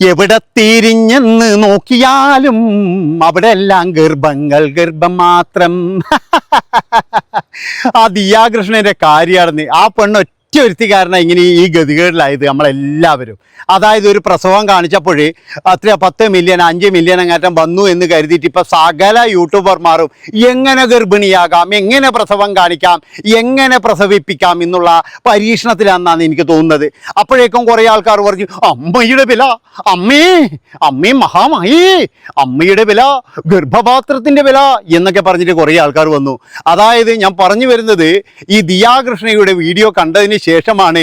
എവിടെ തിരിഞ്ഞെന്ന് നോക്കിയാലും അവിടെ എല്ലാം ഗർഭങ്ങൾ ഗർഭം മാത്രം. ആ ദിയാകൃഷ്ണന്റെ കാര്യമാണെന്ന് ആ പെണ്ണ് ഒറ്റ ഒരുത്തി കാരണം ഇങ്ങനെ ഈ ഗതികേടിലായത് നമ്മളെല്ലാവരും. അതായത് ഒരു പ്രസവം കാണിച്ചപ്പോൾ അത്ര പത്ത് മില്യൺ അഞ്ച് മില്യൺ അങ്ങേറ്റം വന്നു എന്ന് കരുതിയിട്ട് ഇപ്പം സകല യൂട്യൂബർമാരും എങ്ങനെ ഗർഭിണിയാകാം എങ്ങനെ പ്രസവം കാണിക്കാം എങ്ങനെ പ്രസവിപ്പിക്കാം എന്നുള്ള പരീക്ഷണത്തിലാണെന്നാണ് എനിക്ക് തോന്നുന്നത്. അപ്പോഴേക്കും കുറേ ആൾക്കാർ പറഞ്ഞു അമ്മയുടെ വില അമ്മേ അമ്മേ മഹാമായി അമ്മയുടെ വില ഗർഭപാത്രത്തിന്റെ വില എന്നൊക്കെ പറഞ്ഞിട്ട് കുറേ ആൾക്കാർ വന്നു. അതായത് ഞാൻ പറഞ്ഞു വരുന്നത് ഈ ദിയാകൃഷ്ണയുടെ വീഡിയോ കണ്ടതിന് ശേഷമാണ്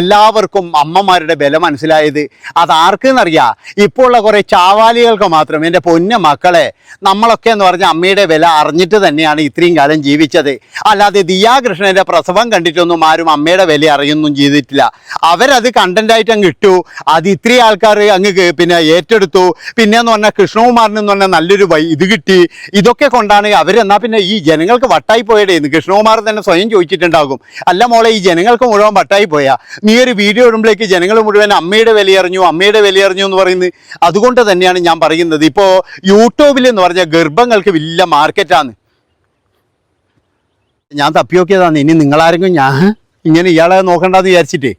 എല്ലാവർക്കും അമ്മമാരുടെ ബലം മനസ്സിലായത്. അതാർക്കെന്നറിയാം? ഇപ്പോൾ ഉള്ള കുറേ ചാവാലികൾക്ക് മാത്രം എന്റെ പൊന്ന മക്കളെ നമ്മളൊക്കെ എന്ന് പറഞ്ഞാൽ അമ്മയുടെ വില അറിഞ്ഞിട്ട് തന്നെയാണ് ഇത്രയും കാലം ജീവിച്ചത്. അല്ലാതെ ദിയാകൃഷ്ണന്റെ പ്രസവം കണ്ടിട്ടൊന്നും ആരും അമ്മയുടെ വില അറിയൊന്നും ചെയ്തിട്ടില്ല. അവരത് കണ്ടന്റായിട്ട് അങ്ങ് ഇട്ടു. അത് ഇത്രയും ആൾക്കാർ അങ്ങ് പിന്നെ ഏറ്റെടുത്തു. പിന്നെ എന്ന് പറഞ്ഞാൽ കൃഷ്ണകുമാറിന് എന്ന് പറഞ്ഞാൽ നല്ലൊരു ഇത് കിട്ടി. ഇതൊക്കെ കൊണ്ടാണ് അവരെന്നാൽ പിന്നെ ഈ ജനങ്ങൾക്ക് വട്ടായി പോയടേന്ന് കൃഷ്ണകുമാർ തന്നെ സ്വയം ചോദിച്ചിട്ടുണ്ടാകും. അല്ല മോളെ ഈ ജനങ്ങൾക്ക് മുഴുവൻ പട്ടായി പോയാ. നീ ഒരു വീഡിയോ ഇടുമ്പോഴേക്ക് ജനങ്ങൾ മുഴുവൻ അമ്മയുടെ വിലയറിഞ്ഞു അമ്മയുടെ വിലയറിഞ്ഞു എന്ന് പറയുന്നത് അതുകൊണ്ട് തന്നെയാണ് ഞാൻ പറയുന്നത്. ഇപ്പോൾ യൂട്യൂബിൽ എന്ന് പറഞ്ഞാൽ ഗർഭങ്ങൾക്ക് വലിയ മാർക്കറ്റാണ് ഞാൻ തപ്പിയോക്കിയതാണ് ഇനി നിങ്ങളാരെങ്കിലും ഞാൻ ഇങ്ങനെ ഇയാളെ നോക്കണ്ടെന്ന് വിചാരിച്ചിട്ട്.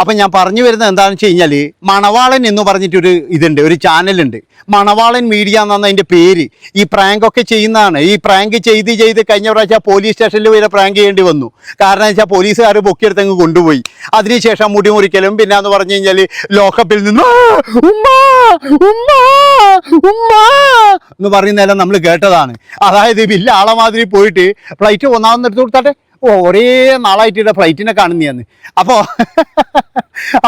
അപ്പം ഞാൻ പറഞ്ഞു വരുന്നത് എന്താണെന്ന് വെച്ച് കഴിഞ്ഞാൽ മണവാളൻ എന്ന് പറഞ്ഞിട്ടൊരു ഇതുണ്ട് ഒരു ചാനലുണ്ട്. മണവാളൻ മീഡിയ എന്നാണ് അതിന്റെ പേര്. ഈ പ്രാങ്ക് ഒക്കെ ചെയ്യുന്നതാണ്. ഈ പ്രാങ്ക് ചെയ്ത് ചെയ്ത് കഴിഞ്ഞ പ്രാവശ്യം പോലീസ് സ്റ്റേഷനിൽ വരെ പ്രാങ്ക് ചെയ്യേണ്ടി വന്നു. കാരണം വെച്ചാൽ പോലീസുകാർ പൊക്കിയെടുത്ത് അങ്ങ് കൊണ്ടുപോയി. അതിനുശേഷം മുടി മുറിക്കലും പിന്നെ എന്ന് പറഞ്ഞു കഴിഞ്ഞാൽ ലോക്കപ്പിൽ നിന്ന് ഉമ്മ, ഉമ്മ, ഉമ്മ" എന്ന് പറയുന്നതെല്ലാം നമ്മൾ കേട്ടതാണ്. അതായത് വലിയ ആളെ മാതിരി പോയിട്ട് ഫ്ലൈറ്റ് ഒന്നാമെന്ന് എടുത്ത് കൊടുത്താട്ടെ? ഓ ഒരേ നാളായിട്ട് ഇവിടെ ഫ്ലൈറ്റിനെ കാണുന്നതാണ് അപ്പോൾ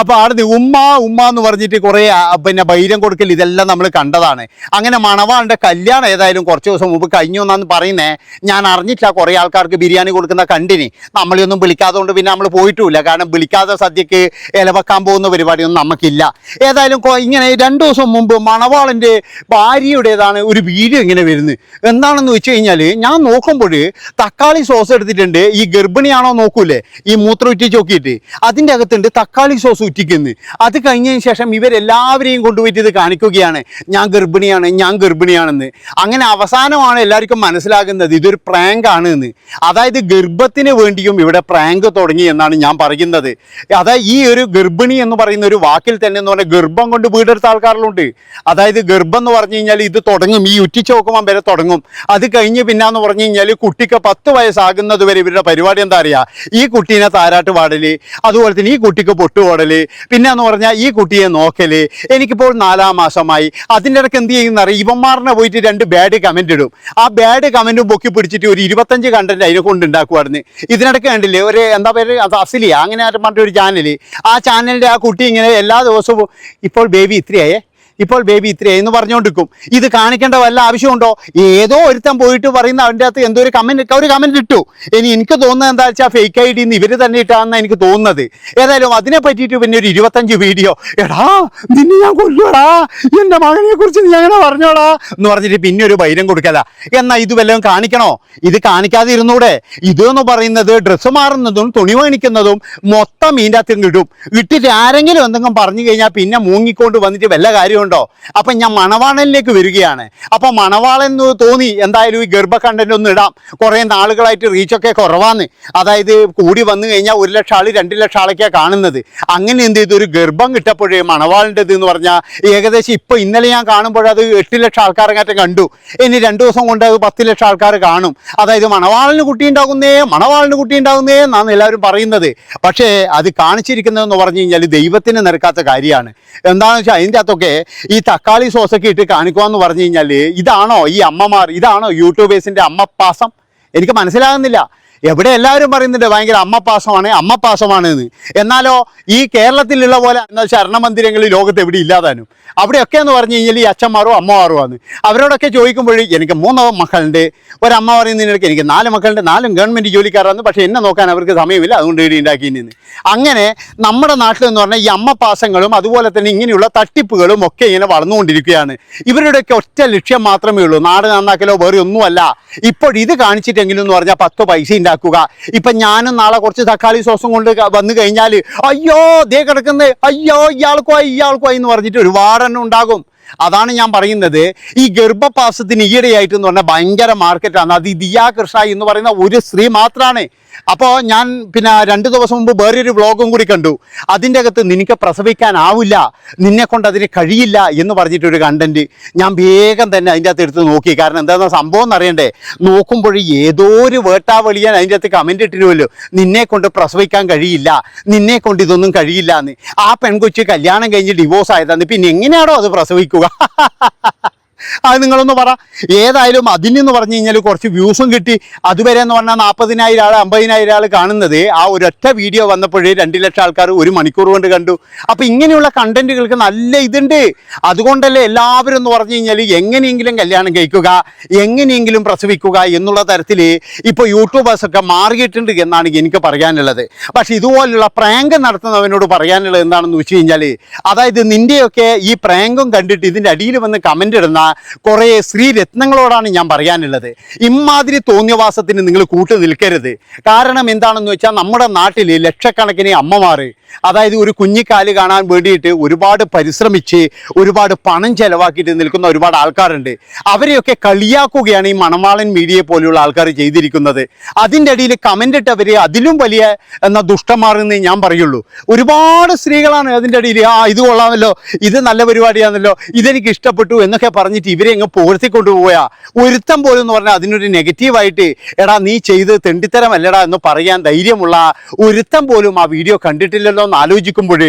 അപ്പോൾ ആടുന്ന് ഉമ്മ ഉമ്മ എന്ന് പറഞ്ഞിട്ട് കുറെ പിന്നെ ബൈരം കൊടുക്കൽ ഇതെല്ലാം നമ്മൾ കണ്ടതാണ്. അങ്ങനെ മണവാളുടെ കല്യാണം ഏതായാലും കുറച്ച് ദിവസം മുമ്പ് കഴിഞ്ഞു എന്നാന്ന് പറയുന്നേ. ഞാൻ അറിഞ്ഞിട്ടില്ല കുറെ ആൾക്കാർക്ക് ബിരിയാണി കൊടുക്കുന്ന കണ്ടിന്. നമ്മളെയൊന്നും വിളിക്കാത്തതുകൊണ്ട് പിന്നെ നമ്മൾ പോയിട്ടുമില്ല. കാരണം വിളിക്കാതെ സദ്യക്ക് ഇലവെക്കാൻ പോകുന്ന പരിപാടിയൊന്നും നമുക്കില്ല. ഏതായാലും ഇങ്ങനെ രണ്ടു ദിവസം മുമ്പ് മണവാളിന്റെ ഭാര്യയുടേതാണ് ഒരു വീഡിയോ ഇങ്ങനെ വരുന്നത്. എന്താണെന്ന് വെച്ച് കഴിഞ്ഞാൽ ഞാൻ നോക്കുമ്പോൾ തക്കാളി സോസ് എടുത്തിട്ടുണ്ട്. ഈ ഗർഭിണിയാണോ നോക്കൂലേ? ഈ മൂത്രം ചോക്കിയിട്ട്. അതിന്റെ അകത്തുണ്ട് തക്കാളി സോസ് ഉറ്റിക്കുന്നത് അത് കഴിഞ്ഞതിന് ശേഷം ഇവരെല്ലാവരെയും കൊണ്ടുപോയിട്ട് ഇത് കാണിക്കുകയാണ്. ഞാൻ ഗർഭിണിയാണ് ഞാൻ ഗർഭിണിയാണെന്ന്. അങ്ങനെ അവസാനമാണ് എല്ലാവർക്കും മനസ്സിലാകുന്നത് ഇതൊരു പ്രാങ്ക് ആണ് എന്ന് അതായത് ഗർഭത്തിന് വേണ്ടിയും ഇവിടെ പ്രാങ്ക് തുടങ്ങി എന്നാണ് ഞാൻ പറയുന്നത്. അതായത് ഈ ഒരു ഗർഭിണി എന്ന് പറയുന്ന ഒരു വാക്കിൽ തന്നെ എന്ന് പറഞ്ഞാൽ ഗർഭം കൊണ്ട് വീടെടുത്ത ആൾക്കാരിലുണ്ട്. അതായത് ഗർഭം എന്ന് പറഞ്ഞു കഴിഞ്ഞാൽ ഇത് തുടങ്ങും ഈ ഉറ്റിച്ച് നോക്കുമ്പോൾ വരെ തുടങ്ങും. അത് കഴിഞ്ഞ് പിന്നാന്ന് പറഞ്ഞു കഴിഞ്ഞാൽ കുട്ടിക്ക് പത്ത് വയസ്സാകുന്നത് വരെ ഇവരുടെ പരിപാടി എന്താ അറിയാ? ഈ കുട്ടീനെ താരാട്ട് പാടൽ അതുപോലെ തന്നെ ഈ കുട്ടിക്ക് പൊട്ടുപാടൽ. പിന്നെ എന്ന് പറഞ്ഞാൽ ഈ കുട്ടിയെ നോക്കൽ. എനിക്കിപ്പോൾ നാലാം മാസമായി. അതിന്റെ ഇടയ്ക്ക് എന്ത് ചെയ്യുന്ന അറിയാം ഇവന്മാറിനെ പോയിട്ട് രണ്ട് ബാഡ് കമന്റ് ഇടും. ആ ബാഡ് കമന്റും പൊക്കി പിടിച്ചിട്ട് ഒരു ഇരുപത്തഞ്ച് കണ്ടന്റ് അതിനെ കൊണ്ട് ഉണ്ടാക്കുമായിരുന്നു ഇതിനിടയ്ക്ക് കണ്ടില്ലേ? ഒരു എന്താ പേര്? അത് അസിലിയ. അങ്ങനെ പറഞ്ഞിട്ടൊരു ചാനൽ ആ ചാനലിന്റെ ആ കുട്ടി ഇങ്ങനെ എല്ലാ ദിവസവും ഇപ്പോൾ ബേബി ഇത്രയായേ? ഇപ്പോൾ ബേബി ഇത്രയായി എന്ന് പറഞ്ഞുകൊണ്ടിരിക്കും. ഇത് കാണിക്കേണ്ട വല്ല ആവശ്യമുണ്ടോ? ഏതോ ഒരുത്തൻ പോയിട്ട് പറയുന്ന അവന്റെ അകത്ത് എന്തോ ഒരു കമന്റ് ഒരു കമന്റ് ഇട്ടു. ഇനി എനിക്ക് തോന്നുന്നത് എന്താ വെച്ചാൽ ഫേക്ക് ഐ ഡി ഇവർ തന്നെ ഇട്ടാണെന്ന് എനിക്ക് തോന്നുന്നത്. ഏതായാലും അതിനെ പറ്റിയിട്ട് പിന്നെ ഒരു ഇരുപത്തഞ്ച് വീഡിയോ എടാ നിന്നെ ഞാൻ കൊല്ലുവടാ. എന്റെ മകനെ കുറിച്ച് നീ അങ്ങനെ പറഞ്ഞോടാ. എന്ന് പറഞ്ഞിട്ട് പിന്നെ ഒരു ബൈരം കൊടുക്കല എന്നാൽ ഇത് വല്ലതും കാണിക്കണോ? ഇത് കാണിക്കാതെ ഇരുന്നൂടെ? ഇതെന്ന് പറയുന്നത് ഡ്രസ്സ് മാറുന്നതും തുണി മേണിക്കുന്നതും മൊത്തം ഇതിന്റെ അകത്ത് ഇടും. ഇട്ടിട്ട് ആരെങ്കിലും എന്തെങ്കിലും പറഞ്ഞു കഴിഞ്ഞാൽ പിന്നെ മൂങ്ങിക്കൊണ്ട് വന്നിട്ട് വല്ല കാര്യമുണ്ടോ? അപ്പം ഞാൻ മണവാളനിലേക്ക് വരികയാണ്. അപ്പം മണവാളൻ എന്ന് തോന്നി എന്തായാലും ഈ ഗർഭ കണ്ടന്റ് ഒന്ന് ഇടാം. കുറേ നാളുകളായിട്ട് റീച്ചൊക്കെ കുറവാന്ന്. അതായത് കൂടി വന്നു കഴിഞ്ഞാൽ ഒരു ലക്ഷം ആൾ രണ്ട് ലക്ഷം ആളൊക്കെയാണ് കാണുന്നത്. അങ്ങനെ എന്ത് ചെയ്തു? ഒരു ഗർഭം കിട്ടപ്പോഴേ മണവാളിന്റെത് എന്ന് പറഞ്ഞാൽ ഏകദേശം ഇപ്പോൾ ഇന്നലെ ഞാൻ കാണുമ്പോൾ അത് എട്ട് ലക്ഷം ആൾക്കാരങ്ങാറ്റം കണ്ടു. ഇനി രണ്ട് ദിവസം കൊണ്ട് അത് പത്ത് ലക്ഷം ആൾക്കാർ കാണും. അതായത് മണവാളിന് കുട്ടി ഉണ്ടാകുന്നേ മണവാളിന് കുട്ടി ഉണ്ടാകുന്നേ എന്നാണ് എല്ലാവരും പറയുന്നത്. പക്ഷേ അത് കാണിച്ചിരിക്കുന്നതെന്ന് പറഞ്ഞു കഴിഞ്ഞാൽ ദൈവത്തിന് നിരക്കാത്ത കാര്യമാണ്. എന്താണെന്ന് വെച്ചാൽ അതിന്റെ അകത്തൊക്കെ ഈ തക്കാളി സോസൊക്കെ ഇട്ട് കാണിക്കുക എന്ന് പറഞ്ഞു കഴിഞ്ഞാൽ ഇതാണോ ഈ അമ്മമാർ ഇതാണോ യൂട്യൂബേഴ്സിന്റെ അമ്മപ്പാസം എനിക്ക് മനസ്സിലാകുന്നില്ല. എവിടെ എല്ലാവരും പറയുന്നുണ്ട് ഭയങ്കര അമ്മപ്പാസമാണ് അമ്മപ്പാസമാണ് എന്ന് എന്നാലോ ഈ കേരളത്തിലുള്ള പോലെ എന്നാൽ ശരണമന്ദിരങ്ങൾ ലോകത്ത് എവിടെ ഇല്ലാതാനും. അവിടെയൊക്കെ എന്ന് പറഞ്ഞു കഴിഞ്ഞാൽ ഈ അച്ഛന്മാരോ അമ്മമാരോ ആണ് അവരോടൊക്കെ ചോദിക്കുമ്പോൾ എനിക്ക് മൂന്ന് മക്കളുണ്ട്. ഒരമ്മ പറയുന്നതിനിടയ്ക്ക് എനിക്ക് നാല് മക്കളുണ്ട് നാലും ഗവൺമെന്റ് ജോലിക്കാരാണ് പക്ഷേ എന്നെ നോക്കാൻ അവർക്ക് സമയമില്ല അതുകൊണ്ട് ഇടി ഉണ്ടാക്കി നിന്ന് അങ്ങനെ നമ്മുടെ നാട്ടിൽ എന്ന് പറഞ്ഞാൽ ഈ അമ്മപ്പാസങ്ങളും അതുപോലെ തന്നെ ഇങ്ങനെയുള്ള തട്ടിപ്പുകളും ഒക്കെ ഇങ്ങനെ വളർന്നുകൊണ്ടിരിക്കുകയാണ്. ഇവരുടെയൊക്കെ ഒറ്റ ലക്ഷ്യം മാത്രമേ ഉള്ളൂ. നാട് നന്നാക്കലോ വേറെ ഒന്നുമല്ല. ഇപ്പോൾ ഇത് കാണിച്ചിട്ടെങ്കിലും എന്ന് പറഞ്ഞാൽ പത്ത് പൈസ ഉണ്ടാക്കുക ഇപ്പൊ ഞാനും നാളെ കുറച്ച് തക്കാളി സോസും കൊണ്ട് വന്നു കഴിഞ്ഞാൽ അയ്യോ ദേ കിടക്കുന്നത് അയ്യോ ഇയാൾക്കോ ഇയാൾക്കോ എന്ന് പറഞ്ഞിട്ട് ഒരുപാട് എണ്ണം ഉണ്ടാകും. അതാണ് ഞാൻ പറയുന്നത്. ഈ ഗർഭപാസത്തിന് ഈയിടെയായിട്ട് എന്ന് പറഞ്ഞാൽ ഭയങ്കര മാർക്കറ്റാണ് അത് ദിയാ കൃഷ്ണ എന്ന് പറയുന്ന ഒരു സ്ത്രീ മാത്രമാണ് അപ്പോൾ ഞാൻ പിന്നെ രണ്ട് ദിവസം മുമ്പ് വേറൊരു വ്ളോഗും കൂടി കണ്ടു. അതിന്റെ അകത്ത് നിനക്ക് പ്രസവിക്കാനാവില്ല നിന്നെ കൊണ്ട് അതിന് കഴിയില്ല എന്ന് പറഞ്ഞിട്ടൊരു കണ്ടന്റ് ഞാൻ വേഗം തന്നെ അതിന്റെ അകത്ത് എടുത്ത് നോക്കി. കാരണം എന്താണെന്ന് സംഭവം എന്നറിയണ്ടേ നോക്കുമ്പോൾ ഏതോ ഒരു വേട്ടാവളിയാൻ അതിന്റെ അകത്ത് കമന്റ് ഇട്ടിരുമല്ലോ നിന്നെ കൊണ്ട് പ്രസവിക്കാൻ കഴിയില്ല നിന്നെ കൊണ്ട് ഇതൊന്നും കഴിയില്ല എന്ന് ആ പെൺകൊച്ച് കല്യാണം കഴിഞ്ഞ് ഡിവോഴ്സ് ആയതാണ് പിന്നെ എങ്ങനെയാണോ അത് പ്രസവിക്കുക? അത് നിങ്ങളൊന്ന് പറ. ഏതായാലും അതിനെന്ന് പറഞ്ഞു കഴിഞ്ഞാൽ കുറച്ച് വ്യൂസും കിട്ടി. അതുവരെ എന്ന് പറഞ്ഞാൽ നാൽപ്പതിനായിരം ആൾ അമ്പതിനായിരം ആൾ കാണുന്നത് ആ ഒരൊറ്റ വീഡിയോ വന്നപ്പോഴേ രണ്ട് ലക്ഷം ആൾക്കാർ ഒരു മണിക്കൂർ കൊണ്ട് കണ്ടു. അപ്പം ഇങ്ങനെയുള്ള കണ്ടന്റുകൾക്ക് നല്ല ഇതുണ്ട്. അതുകൊണ്ടല്ലേ എല്ലാവരും എന്ന് പറഞ്ഞു കഴിഞ്ഞാൽ എങ്ങനെയെങ്കിലും കല്യാണം കഴിക്കുക എങ്ങനെയെങ്കിലും പ്രസവിക്കുക എന്നുള്ള തരത്തിൽ ഇപ്പോൾ യൂട്യൂബേഴ്സൊക്കെ മാറിയിട്ടുണ്ട് എന്നാണ് എനിക്ക് പറയാനുള്ളത്. പക്ഷെ ഇതുപോലുള്ള പ്രാങ്ക് നടത്തുന്നവനോട് പറയാനുള്ളത് എന്താണെന്ന് വെച്ച് കഴിഞ്ഞാൽ അതായത് നിന്റെയൊക്കെ ഈ പ്രാങ്കും കണ്ടിട്ട് ഇതിന്റെ അടിയിൽ വന്ന് കമന്റ് ഇടുന്ന കുറേ സ്ത്രീരത്നങ്ങളോടാണ് ഞാൻ പറയാനുള്ളത്. ഇമാതിരി തോന്നിയവാസത്തിന് നിങ്ങൾ കൂട്ടു നിൽക്കരുത്. കാരണം എന്താണെന്ന് വെച്ചാൽ നമ്മുടെ നാട്ടിൽ ലക്ഷക്കണക്കിന് അമ്മമാർ അതായത് ഒരു കുഞ്ഞിക്കാൽ കാണാൻ വേണ്ടിയിട്ട് ഒരുപാട് പരിശ്രമിച്ച് ഒരുപാട് പണം ചെലവാക്കിയിട്ട് നിൽക്കുന്ന ഒരുപാട് ആൾക്കാരുണ്ട്. അവരെയൊക്കെ കളിയാക്കുകയാണ് ഈ മണവാളൻ മീഡിയയെ പോലെയുള്ള ആൾക്കാർ ചെയ്തിരിക്കുന്നത്. അതിന്റെ ഇടയിൽ കമന്റ് ഇട്ടവർ അതിലും വലിയ എന്ന ദുഷ്ടന്മാരെന്ന് ഞാൻ പറയുള്ളൂ. ഒരുപാട് സ്ത്രീകളാണ് അതിന്റെ ഇടയിൽ ആ ഇത് കൊള്ളാമല്ലോ ഇത് നല്ല പരിപാടിയാണല്ലോ ഇതെനിക്ക് ഇഷ്ടപ്പെട്ടു എന്നൊക്കെ പറഞ്ഞിട്ട് ഇവരെ അങ്ങ് പുകഴ്ത്തിക്കൊണ്ട് പോയാ ഒരുത്തം പോലും എന്ന് പറഞ്ഞാൽ അതിനൊരു നെഗറ്റീവായിട്ട് എടാ നീ ചെയ്ത് തെണ്ടിത്തരമല്ലടാ എന്ന് പറയാൻ ധൈര്യമുള്ള ഒരുത്തം പോലും ആ വീഡിയോ കണ്ടിട്ടില്ലല്ലോ. എന്ന് ആലോചിക്കുമ്പോൾ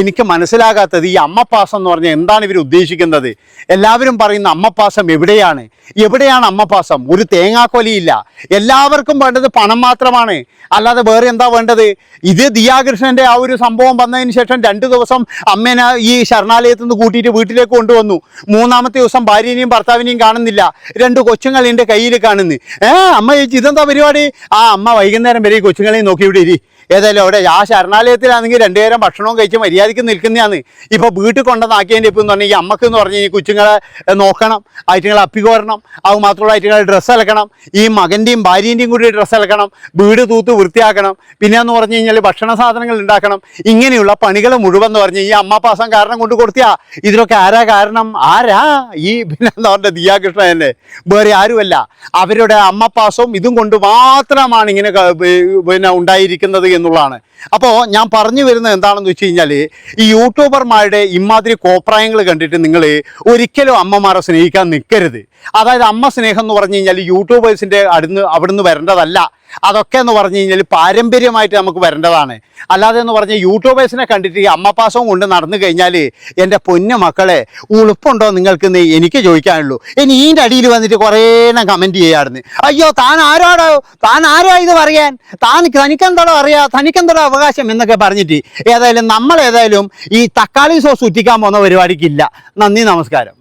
എനിക്ക് മനസ്സിലാകാത്തത് ഈ അമ്മപ്പാസം എന്ന് പറഞ്ഞാൽ എന്താണ് ഇവർ ഉദ്ദേശിക്കുന്നത്? എല്ലാവരും പറയുന്ന അമ്മപ്പാസം എവിടെയാണ്? എവിടെയാണ് അമ്മപ്പാസം? ഒരു തേങ്ങാക്കൊലിയില്ല. എല്ലാവർക്കും വേണ്ടത് പണം മാത്രമാണ്. അല്ലാതെ വേറെ എന്താ വേണ്ടത്? ഇത് ദിയാകൃഷ്ണന്റെ ആ ഒരു സംഭവം വന്നതിന് ശേഷം രണ്ട് ദിവസം അമ്മേനെ ഈ ശരണാലയത്തിൽ നിന്ന് കൂട്ടിയിട്ട് വീട്ടിലേക്ക് കൊണ്ടുവന്നു. മൂന്നാമത്തെ ദിവസം ഭാര്യനെയും ഭർത്താവിനെയും കാണുന്നില്ല. രണ്ട് കൊച്ചുങ്ങൾ എന്റെ കയ്യിൽ കാണുന്നു. ഏ അമ്മ ചേച്ചി ഇതെന്താ പരിപാടി? ആ അമ്മ വൈകുന്നേരം വരെ ഈ കൊച്ചുങ്ങളെയും നോക്കി ഇവിടെ ഇരി. ഏതായാലും അവിടെ ആ ശരണാലയത്തിലാണെങ്കിൽ രണ്ടുപേരും ഭക്ഷണവും കഴിച്ച് മര്യാദയ്ക്ക് നിൽക്കുന്നതാണ്. ഇപ്പോൾ വീട്ടിൽ കൊണ്ടുവന്നാക്കിയതിന്റെ ഇപ്പം എന്ന് പറഞ്ഞാൽ അമ്മയ്ക്ക് എന്ന് പറഞ്ഞാൽ ഈ കൊച്ചുങ്ങളെ നോക്കണം ആയിട്ടുങ്ങളെ അപ്പിക്കോരണം അത് മാത്രമല്ല ആയിട്ടുങ്ങളെ ഡ്രസ്സ് അലക്കണം ഈ മകന്റെയും ഭാര്യന്റെയും കൂടി ഡ്രസ്സ് അലക്കണം വീട് തൂത്ത് വൃത്തിയാക്കണം പിന്നെ എന്ന് പറഞ്ഞു കഴിഞ്ഞാൽ ഭക്ഷണ സാധനങ്ങൾ ഉണ്ടാക്കണം ഇങ്ങനെയുള്ള പണികൾ മുഴുവൻ എന്ന് പറഞ്ഞാൽ ഈ അമ്മാപ്പാസം കാരണം കൊണ്ട് കൊടുത്തിയാ. ഇതിലൊക്കെ ആരാ കാരണം? ആരാ? ഈ പിന്നെ എന്താ പറയുക ദിയാകൃഷ്ണൻ തന്നെ വേറെ ആരുമല്ല. അവരുടെ അമ്മപ്പാസവും ഇതും കൊണ്ട് മാത്രമാണ് ഇങ്ങനെ പിന്നെ ഉണ്ടായിരിക്കുന്നത് എന്നുള്ളതാണ്. അപ്പോൾ ഞാൻ പറഞ്ഞു വരുന്നത് എന്താണെന്ന് വെച്ച് കഴിഞ്ഞാൽ ഈ യൂട്യൂബർമാരുടെ ഇമാതിരി കോപ്രായങ്ങൾ കണ്ടിട്ട് നിങ്ങൾ ഒരിക്കലും അമ്മമാരെ സ്നേഹിക്കാൻ നിൽക്കരുത് അതായത് അമ്മ സ്നേഹം എന്ന് പറഞ്ഞു കഴിഞ്ഞാൽ യൂട്യൂബേഴ്സിന്റെ അടുന്ന് അവിടുന്ന് വരേണ്ടതല്ല. അതൊക്കെ എന്ന് പറഞ്ഞു കഴിഞ്ഞാൽ പാരമ്പര്യമായിട്ട് നമുക്ക് വരേണ്ടതാണ്. അല്ലാതെ എന്ന് പറഞ്ഞാൽ യൂട്യൂബേഴ്സിനെ കണ്ടിട്ട് ഈ അമ്മപ്പാസവും കൊണ്ട് നടന്നു കഴിഞ്ഞാൽ എന്റെ പൊന്നു മക്കളെ ഉളുപ്പുണ്ടോ നിങ്ങൾക്ക് എനിക്ക് ചോദിക്കാനുള്ളൂ. ഇനി ഈന്റെ അടിയിൽ വന്നിട്ട് കുറേ കമന്റ് ചെയ്യാറുണ്ട് അയ്യോ താൻ ആരോടോ? താൻ ആരോ ഇത് പറയാൻ? താൻ തനിക്കെന്താണോ അറിയാ? തനിക്കെന്തൊരു അവകാശം എന്നൊക്കെ പറഞ്ഞിട്ട് ഏതായാലും നമ്മൾ ഏതായാലും ഈ തക്കാളി സോസ് ഉറ്റിക്കാൻ പോകുന്ന പരിപാടിക്കില്ല. നന്ദി നമസ്കാരം.